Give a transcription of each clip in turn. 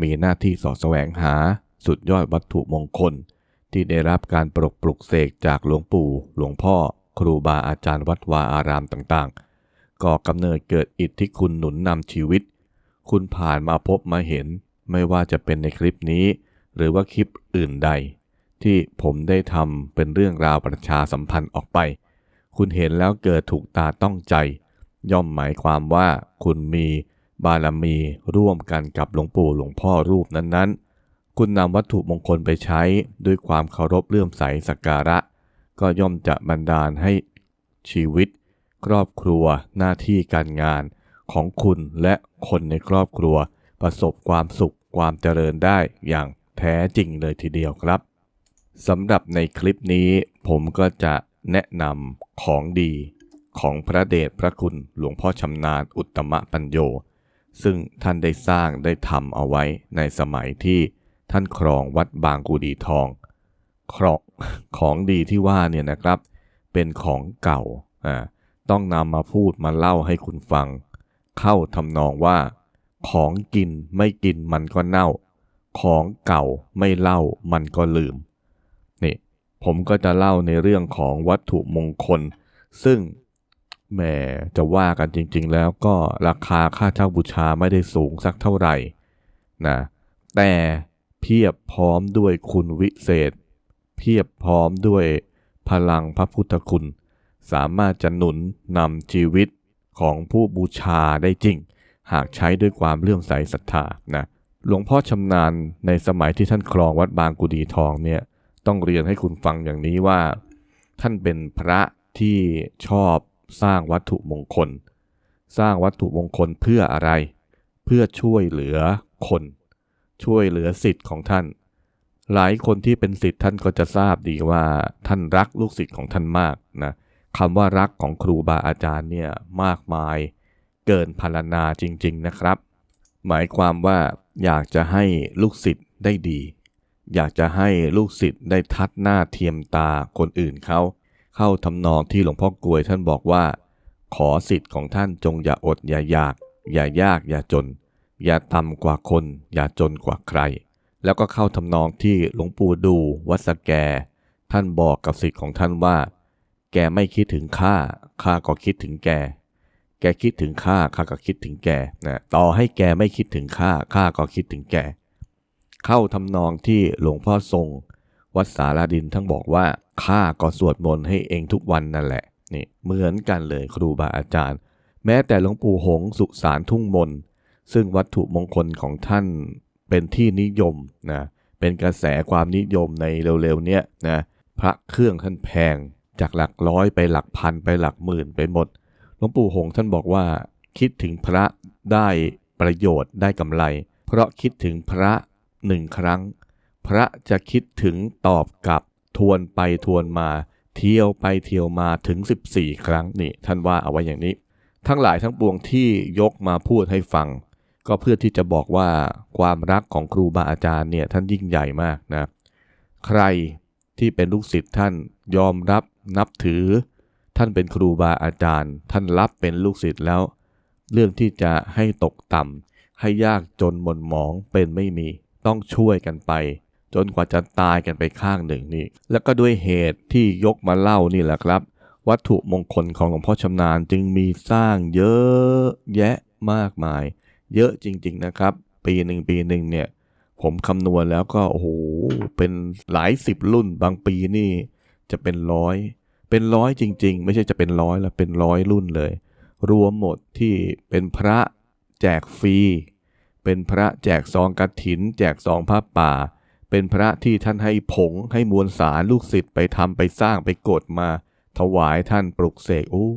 มีหน้าที่สอดแสวงหาสุดยอดวัตถุมงคล ที่ได้รับการปลกปลุกเสกจากหลวงปู่ หลวงพ่อ ครูบาอาจารย์วัดวาอารามต่างๆ ก่อกำเนิดเกิดอิทธิคุณหนุนนำชีวิต คุณผ่านมาพบมาเห็น ไม่ว่าจะเป็นในคลิปนี้ หรือว่าคลิปอื่นใด ที่ผมได้ทำเป็นเรื่องราวประชาสัมพันธ์ออกไป คุณเห็นแล้วเกิดถูกตาต้องใจ ย่อมหมายความว่าคุณมี บารมีร่วมกันกับหลวงปู่หลวงพ่อรูปนั้นๆ คุณนำวัตถุมงคลไปใช้ด้วยความเคารพเลื่อมใสสักการะ ก็ย่อมจะบันดาลให้ชีวิต ครอบครัว หน้าที่การงานของคุณและคนในครอบครัว ประสบความสุขความเจริญได้อย่างแท้จริงเลยทีเดียวครับสำหรับในคลิปนี้ผมก็จะแนะนำของดีของพระเดชพระคุณหลวงพ่อชำนาญอุตตมะปัญโย ซึ่งท่านได้สร้างได้ทำเอาไว้ในสมัยที่ท่านครองวัดบางกูดีทองครองของดีที่ว่าเนี่ยนะครับ เป็นของเก่าอ่าต้องนำมาพูดมาเล่าให้คุณฟัง เข้าทำนองว่า ของกินไม่กินมันก็เน่า ของเก่าไม่เล่ามันก็ลืมนี่ผมก็จะเล่าในเรื่องของวัตถุมงคล ซึ่ง แหมจะว่ากันจริง ๆ แล้วก็ราคาค่าเช่าบูชาไม่ได้สูงสักเท่าไหร่นะแต่เพียบพร้อมด้วยคุณวิเศษ เพียบพร้อมด้วยพลังพระพุทธคุณ สามารถจะหนุนนำชีวิตของผู้บูชาได้จริง หากใช้ด้วยความเลื่อมใสศรัทธานะหลวงพ่อชำนาญในสมัยที่ท่านครองวัดบางกุดีทองเนี่ยต้องเรียนให้คุณฟังอย่างนี้ว่า ท่านเป็นพระที่ชอบ สร้างวัตถุมงคล สร้างวัตถุมงคลเพื่ออะไร เพื่อช่วยเหลือคน ช่วยเหลือสิทธิ์ของท่าน หลายคนที่เป็นสิทธิ์ท่านก็จะทราบดีว่าท่านรักลูกศิษย์ของท่านมากนะคำว่ารักของครูบาอาจารย์เนี่ยมากมาย เกินพรรณนาจริง ๆนะครับ หมายความว่าอยากจะให้ลูกศิษย์ได้ดี อยากจะให้ลูกศิษย์ได้ทัดหน้าเทียมตาคนอื่นเขา เข้าทำนองที่หลวงพ่อกลวยท่านบอกว่า ขอสิทธิ์ของท่านจงอย่าอดอย่าอยาก อย่ายากอย่าจน อย่าต่ำกว่าคน อย่าจนกว่าใคร แล้วก็เข้าทำนองที่หลวงปู่ดูวัดสแก ท่านบอกกับสิทธิ์ของท่านว่า แกไม่คิดถึงข้าข้าก็คิดถึงแก แกคิดถึงข้าข้าก็คิดถึงแกนะต่อให้แกไม่คิดถึงข้าข้าก็คิดถึงแก เข้าทำนองที่หลวงพ่อทรง วัดสาราดินทั้งบอกว่าข้าก็สวดมนต์ให้เองทุกวันนั่นแหละนี่เหมือนกันเลยครูบาอาจารย์ แม้แต่หลวงปู่หงสุสานทุ่งมน ซึ่งวัตถุมงคลของท่านเป็นที่นิยมนะเป็นกระแสความนิยมในเร็วๆเนี้ยนะพระเครื่องท่านแพงจากหลักร้อยไปหลักพันไปหลักหมื่นไปหมดหลวงปู่หงส์ท่านบอกว่า คิดถึงพระได้ประโยชน์ได้กำไร เพราะคิดถึงพระหนึ่งครั้ง พระจะคิดถึงตอบกลับทวนไปทวนมา เที่ยวไปเที่ยวมาถึง 14 ครั้งนี่ท่านว่าเอาไว้อย่างนี้ ทั้งหลายทั้งปวงที่ยกมาพูดให้ฟัง ก็เพื่อที่จะบอกว่าความรักของครูบาอาจารย์เนี่ยท่านยิ่งใหญ่มากนะใครที่เป็นลูกศิษย์ท่านยอมรับนับถือ ท่านเป็นครูบาอาจารย์ ท่านรับเป็นลูกศิษย์แล้ว เรื่องที่จะให้ตกต่ำให้ยากจนหม่นหมองเป็นไม่มี ต้องช่วยกันไป จนกว่าจะตายกันไปข้างหนึ่งนี่ แล้วก็ด้วยเหตุที่ยกมาเล่านี่แหละครับ วัตถุมงคลของหลวงพ่อชำนาญจึงมีสร้างเยอะแยะมากมาย เยอะจริง ๆนะครับ ปีหนึ่งปีหนึ่งเนี่ย ผมคำนวณแล้วก็โอ้โหเป็นหลายสิบรุ่นบางปีนี่ จะเป็นร้อย เป็นร้อยจริง ๆ ไม่ใช่จะเป็นร้อยแล้วเป็นร้อยรุ่นเลย รวมหมดที่เป็นพระแจกฟรีเป็นพระแจกซองกระถิน แจกซองผ้าป่า เป็นพระที่ท่านให้ผงให้มวลสารลูกศิษย์ไปทำไปสร้างไปกดมา ถวายท่านปลุกเสกโอ้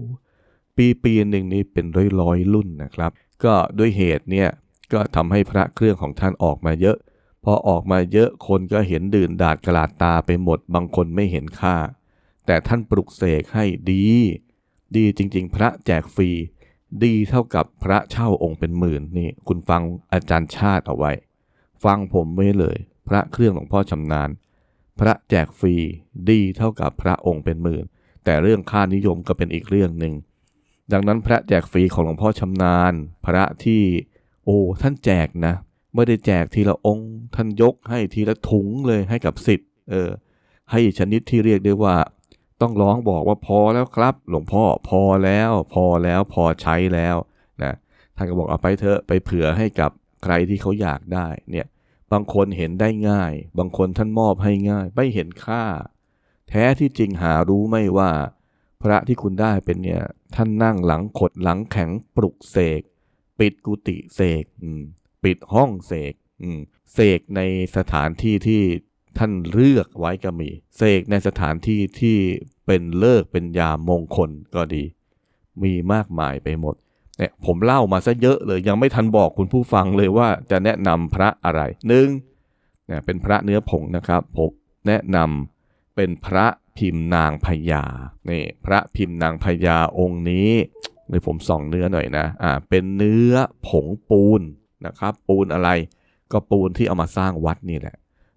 ปีปีหนึ่งนี่เป็นร้อยร้อยรุ่นนะครับ ก็ด้วยเหตุเนี่ยก็ทำให้พระเครื่องของท่านออกมาเยอะ พอออกมาเยอะคนก็เห็นดื่นดาดกระลาดตาไปหมดบางคนไม่เห็นค่า แต่ท่านปลุกเสกให้ดี ดีจริง ๆ พระแจกฟรี ดีเท่ากับพระเช่าองค์เป็นหมื่นนี่คุณฟังอาจารย์ชาติเอาไว้ ฟังผมไว้เลย พระเครื่องหลวงพ่อชำนาญ พระแจกฟรีดีเท่ากับพระองค์เป็นหมื่น แต่เรื่องค่านิยมก็เป็นอีกเรื่องหนึ่ง ดังนั้นพระแจกฟรีของหลวงพ่อชำนาญ พระที่โอ้ท่านแจกนะไม่ได้แจกทีละองค์ ท่านยกให้ทีละถุงเลยให้กับสิทธิ์เออให้ชนิดที่เรียกได้ว่า ต้องร้องบอกว่าพอแล้วครับ หลวงพ่อพอแล้ว พอแล้วพอใช้แล้วนะท่านก็บอกเอาไปเถอะไปเผื่อให้กับใครที่เขาอยากได้เนี่ย บางคนเห็นได้ง่าย บางคนท่านมอบให้ง่าย ไม่เห็นค่า แท้ที่จริงหารู้ไม่ว่า พระที่คุณได้เป็นเนี่ย ท่านนั่งหลังขดหลังแข็งปลุกเสก ปิดกุฏิเสกอืมปิดห้องเสกอืมเสกในสถานที่ที่ท่านเลือกไว้ก็มีเสกในสถานที่ที่เป็นเลิกเป็นยามมงคลก็ดี มีมากมายไปหมด เนี่ยผมเล่ามาซะเยอะเลยยังไม่ทันบอกคุณผู้ฟังเลยว่าจะแนะนำพระอะไรหนึ่งเนี่ยเป็นพระเนื้อผงนะครับผมแนะนำเป็นพระพิมพ์นางพญานี่พระพิมพ์นางพญาองค์นี้เลยผมส่องเนื้อหน่อยนะอ่าเป็นเนื้อผงปูนนะครับ ปูนอะไรก็ปูนที่เอามาสร้างวัดนี่แหละ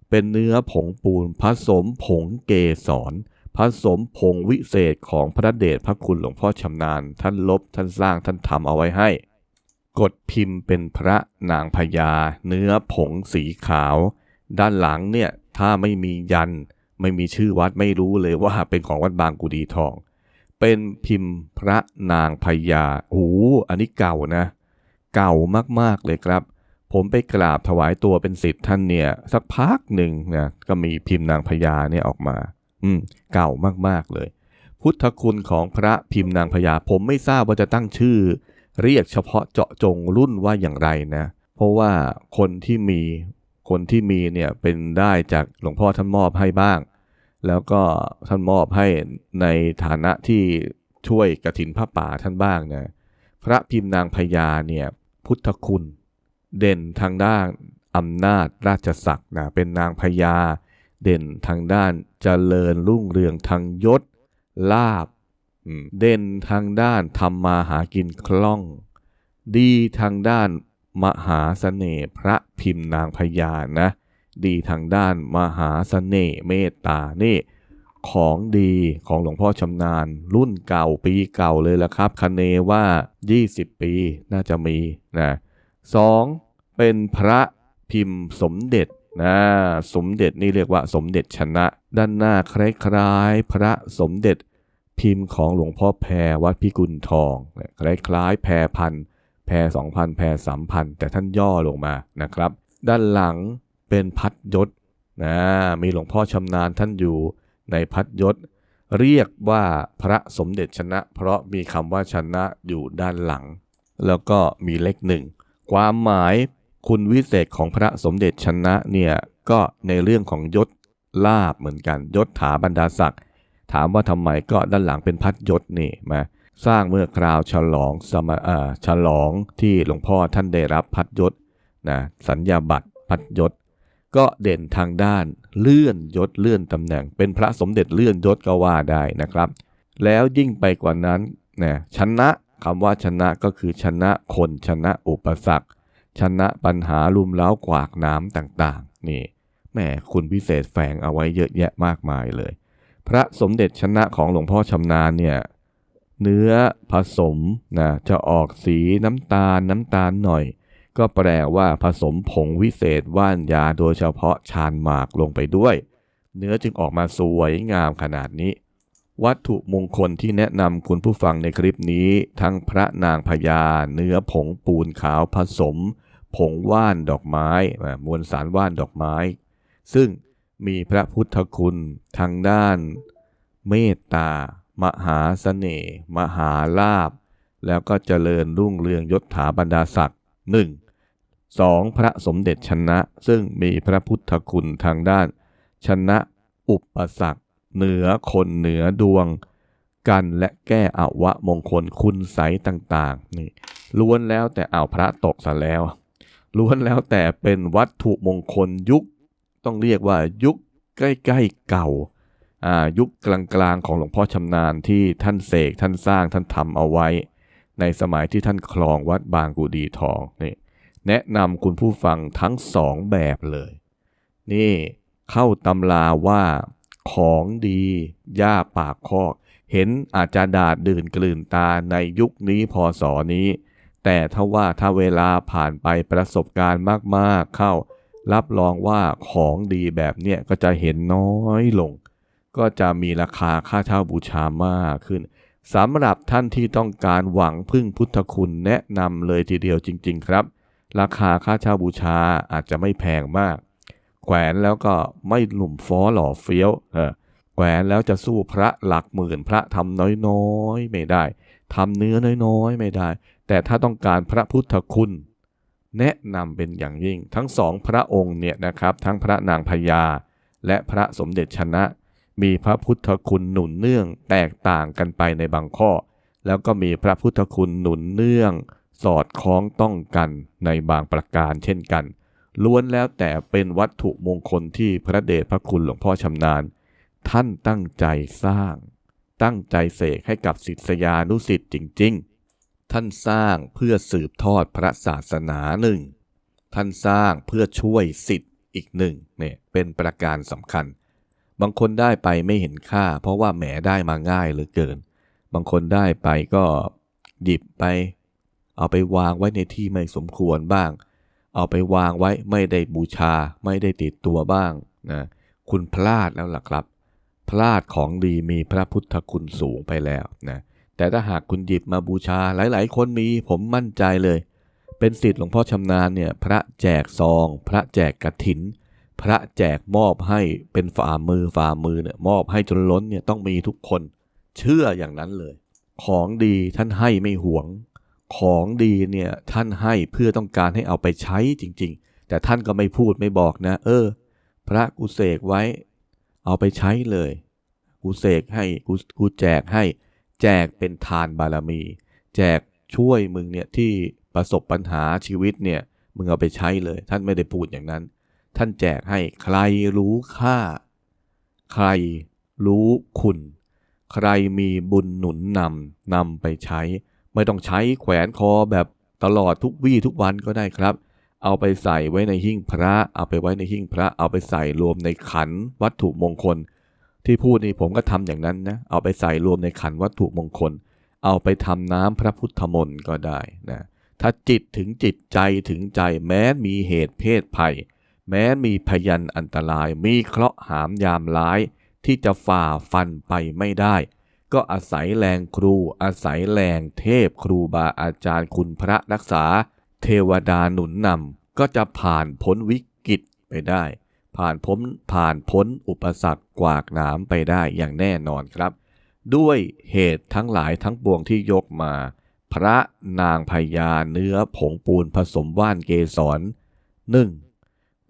เป็นเนื้อผงปูนผสมผงเกสร ผสมผงวิเศษของพระเดชพระคุณหลวงพ่อชำนาญ ท่านลบท่านสร้างท่านทำเอาไว้ให้ กดพิมพ์เป็นพระนางพญาเนื้อผงสีขาว ด้านหลังเนี่ยถ้าไม่มียัน ไม่มีชื่อวัดไม่รู้เลยว่าเป็นของวัดบางกุดีทอง เป็นพิมพ์พระนางพญาโอ้โหอันนี้เก่านะ เก่ามากๆเลยครับผมไปกราบถวายตัวเป็นศิษย์ท่านเนี่ย สักพักหนึ่งนะก็มีพิมพ์นางพญาเนี่ยออกมา อืม เก่ามากๆเลย พุทธคุณของพระพิมพ์นางพญาผมไม่ทราบว่าจะตั้งชื่อ เรียกเฉพาะเจาะจงรุ่นว่าอย่างไรนะ เพราะว่าคนที่มีคนที่มีเนี่ยเป็นได้จากหลวงพ่อท่านมอบให้บ้าง แล้วก็ท่านมอบให้ในฐานะที่ช่วยกระถินพระป่าท่านบ้างนะพระพิมพ์นางพญาเนี่ยพุทธคุณ เด่นทางด้านอำนาจราชศักดิ์นะเป็นนางพญา เด่นทางด้านเจริญรุ่งเรืองทางยศ ลาบอืมเด่นทางด้านทำมาหากินคล่อง ดีทางด้านมหาเสน่ห์พระพิมพ์นางพญานะ ดีทางด้านมหาเสน่ห์เมตตานี่ ของดีของหลวงพ่อชำนาญ รุ่นเก่าปีเก่าเลยละครับคเนว่า 20 ปีน่าจะมีนะสองเป็นพระพิมพ์สมเด็จ นะสมเด็จนี่เรียกว่าสมเด็จชนะ ด้านหน้าคล้ายๆ พระสมเด็จพิมพ์ของหลวงพ่อแพรวัดพิกุลทองคล้ายๆแพรพันแพรสองพันแพรสามพันแต่ท่านย่อลงมานะครับ ด้านหลังเป็นพัดยศนะมีหลวงพ่อชำนาญท่านอยู่ในพัดยศ เรียกว่าพระสมเด็จชนะ เพราะมีคำว่าชนะอยู่ด้านหลัง แล้วก็มีเลขหนึ่งความหมาย คุณวิเศษของพระสมเด็จชนะเนี่ยก็ในเรื่องของยศลาบเหมือนกันยศถาบรรดาศักดิ์ถามว่าทำไมก็ด้านหลังเป็นพัดยศนี่มาสร้างเมื่อคราวฉลองสมาอ่าฉลองที่หลวงพ่อท่านได้รับพัดยศนะสัญญาบัตรพัดยศ ก็เด่นทางด้านเลื่อนยศเลื่อนตำแหน่ง เป็นพระสมเด็จเลื่อนยศก็ว่าได้นะครับ แล้วยิ่งไปกว่านั้นนะชนะคำว่าชนะก็คือชนะคนชนะอุปสรรค ชนะปัญหาลุมเล้ากวากน้ำต่างๆ นี่แหมคุณพิเศษแฝงเอาไว้เยอะแยะมากมายเลย พระสมเด็จชนะของหลวงพ่อชำนาญเนี่ยเนื้อผสมนะจะออกสีน้ำตาลน้ำตาลหน่อย ก็แปลว่าผสมผงวิเศษว่านยาโดยเฉพาะชานหมากลงไปด้วย เนื้อจึงออกมาสวยงามขนาดนี้ วัตถุมงคลที่แนะนำคุณผู้ฟังในคลิปนี้ ทั้งพระนางพญาเนื้อผงปูนขาวผสม ผงว่านดอกไม้มวลสารว่านดอกไม้ ซึ่งมีพระพุทธคุณทางด้าน เมตตา มหาเสน่ห์มหาลาภแล้วก็เจริญรุ่งเรืองยศถาบรรดาศักดิ์หนึ่งสองพระสมเด็จชนะ ซึ่งมีพระพุทธคุณทางด้าน ชนะอุปสรรคเหนือคนเหนือดวง กันและแก้อวะมงคลคุณใสต่าง ๆ นี่ล้วนแล้วแต่เอาพระตกซะแล้ว ล้วนแล้วแต่เป็นวัตถุมงคลยุค ต้องเรียกว่ายุคใกล้ๆเก่าอ่ายุคกลางๆของหลวงพ่อชำนาญที่ท่านเสกท่านสร้างท่านทำเอาไว้ ในสมัยที่ท่านครองวัดบางกุดีทองนี่แนะนำคุณผู้ฟังทั้งสองแบบเลย นี่เข้าตำราว่าของดีย่าปากคอก เห็นอาจจะดาดดื่นกลืนตาในยุคนี้พศนี้ แต่ถ้าว่าถ้าเวลาผ่านไปประสบการณ์มากๆเข้า รับรองว่าของดีแบบเนี้ยก็จะเห็นน้อยลง ก็จะมีราคาค่าเช่าบูชามากขึ้นสำหรับท่านที่ต้องการหวังพึ่งพุทธคุณแนะนำเลยทีเดียวจริง ๆ ครับ ราคาค่าเช่าบูชาอาจจะไม่แพงมาก แขวนแล้วก็ไม่หนุ่มฟ้อหล่อเฟี้ยวเออแขวนแล้วจะสู้พระหลักหมื่นพระทำน้อยๆ ไม่ได้ทำเนื้อน้อยๆ ไม่ได้ แต่ถ้าต้องการพระพุทธคุณ แนะนำเป็นอย่างยิ่ง ทั้งสองพระองค์เนี่ยนะครับทั้งพระนางพญาและพระสมเด็จชนะ มีพระพุทธคุณหนุนเนื่องแตกต่างกันไปในบางข้อ แล้วก็มีพระพุทธคุณหนุนเนื่อง สอดคล้องต้องกันในบางประการเช่นกัน ล้วนแล้วแต่เป็นวัตถุมงคลที่พระเดชพระคุณหลวงพ่อชำนาญ ท่านตั้งใจสร้าง ตั้งใจเสกให้กับศิษยานุศิษย์จริง ๆ ท่านสร้างเพื่อสืบทอดพระศาสนาหนึ่ง ท่านสร้างเพื่อช่วยสิทธิ์อีกหนึ่งเนี่ยเป็นประการสำคัญ บางคนได้ไปไม่เห็นค่า เพราะว่าแหมได้มาง่ายเหลือเกิน บางคนได้ไปก็หยิบไป เอาไปวางไว้ในที่ไม่สมควรบ้าง เอาไปวางไว้ไม่ได้บูชา ไม่ได้ติดตัวบ้างนะคุณพลาดแล้วล่ะครับ พลาดของดีมีพระพุทธคุณสูงไปแล้วนะ แต่ถ้าหากคุณหยิบมาบูชาหลาย ๆ คนมีผมมั่นใจเลย เป็นสิทธิ์หลวงพ่อชำนาญเนี่ยพระแจกซอง พระแจกกระถิน พระแจกมอบให้เป็นฝ่ามือฝ่ามือเนี่ยมอบให้จนล้นเนี่ยต้องมีทุกคน เชื่ออย่างนั้นเลย ของดีท่านให้ไม่หวง ของดีเนี่ยท่านให้เพื่อต้องการให้เอาไปใช้จริง ๆ แต่ท่านก็ไม่พูดไม่บอกนะ เออ พระกูเสกไว้ เอาไปใช้เลยกูเสกให้กูกูแจกให้ แจกเป็นทานบารมี แจกช่วยมึงเนี่ยที่ประสบปัญหาชีวิตเนี่ยมึงเอาไปใช้เลย ท่านไม่ได้พูดอย่างนั้น ท่านแจกให้ใครรู้ค่า ใครรู้คุณ ใครมีบุญหนุนนำนำไปใช้ ไม่ต้องใช้แขวนคอแบบตลอดทุกวี่ทุกวันก็ได้ครับ เอาไปใส่ไว้ในหิ้งพระ เอาไปไว้ในหิ้งพระ เอาไปใส่รวมในขันวัตถุมงคล ที่พูดนี่ผมก็ทำอย่างนั้นนะ เอาไปใส่รวมในขันวัตถุมงคล เอาไปทำน้ำพระพุทธมนต์ก็ได้นะ ถ้าจิตถึงจิตใจถึงใจแม้มีเหตุเพศภัย แม้มีพยันอันตราย มีเคราะห์หามยามร้าย ที่จะฝ่าฟันไปไม่ได้ ก็อาศัยแรงครู อาศัยแรงเทพครูบาอาจารย์คุณพระรักษา เทวดาหนุนนำก็จะผ่านพ้นวิกฤตไปได้ ผ่านพ้นผ่านพ้นอุปสรรคกวากหนามไปได้อย่างแน่นอนครับ ด้วยเหตุทั้งหลายทั้งปวงที่ยกมา พระนางพญาเนื้อผงปูนผสมว่านเกสรหนึ่ง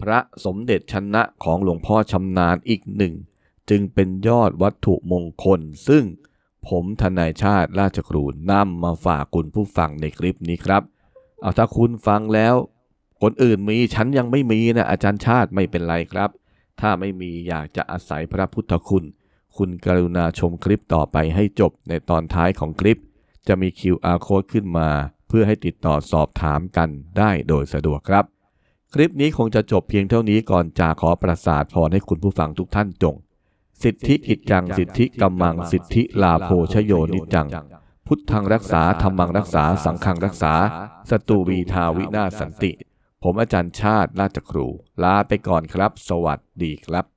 พระสมเด็จชนะของหลวงพ่อชำนาญอีกหนึ่งจึงเป็นยอดวัตถุมงคล ซึ่งผมทนายชาติราชครูนำมาฝากคุณผู้ฟังในคลิปนี้ครับ เอาถ้าคุณฟังแล้ว คนอื่นมีฉันยังไม่มีนะอาจารย์ชาติไม่เป็นไรครับ ถ้าไม่มีอยากจะอาศัยพระพุทธคุณ คุณกรุณาชมคลิปต่อไปให้จบในตอนท้ายของคลิป จะมี QR code ขึ้นมา เพื่อให้ติดต่อสอบถามกันได้โดยสะดวกครับ คลิปนี้คงจะจบเพียงเท่านี้ก่อนจากขอประสาทพรให้คุณผู้ฟังทุกท่านจง สิทธิกิจจังสิทธิกัมมังสิทธิลาโภชโยนิจังพุทธังรักษาธรรมังรักษาสังฆังรักษาสตูวีทาวินาสันติ ผมอาจารย์ชาติราชครู ลาไปก่อนครับ สวัสดีครับ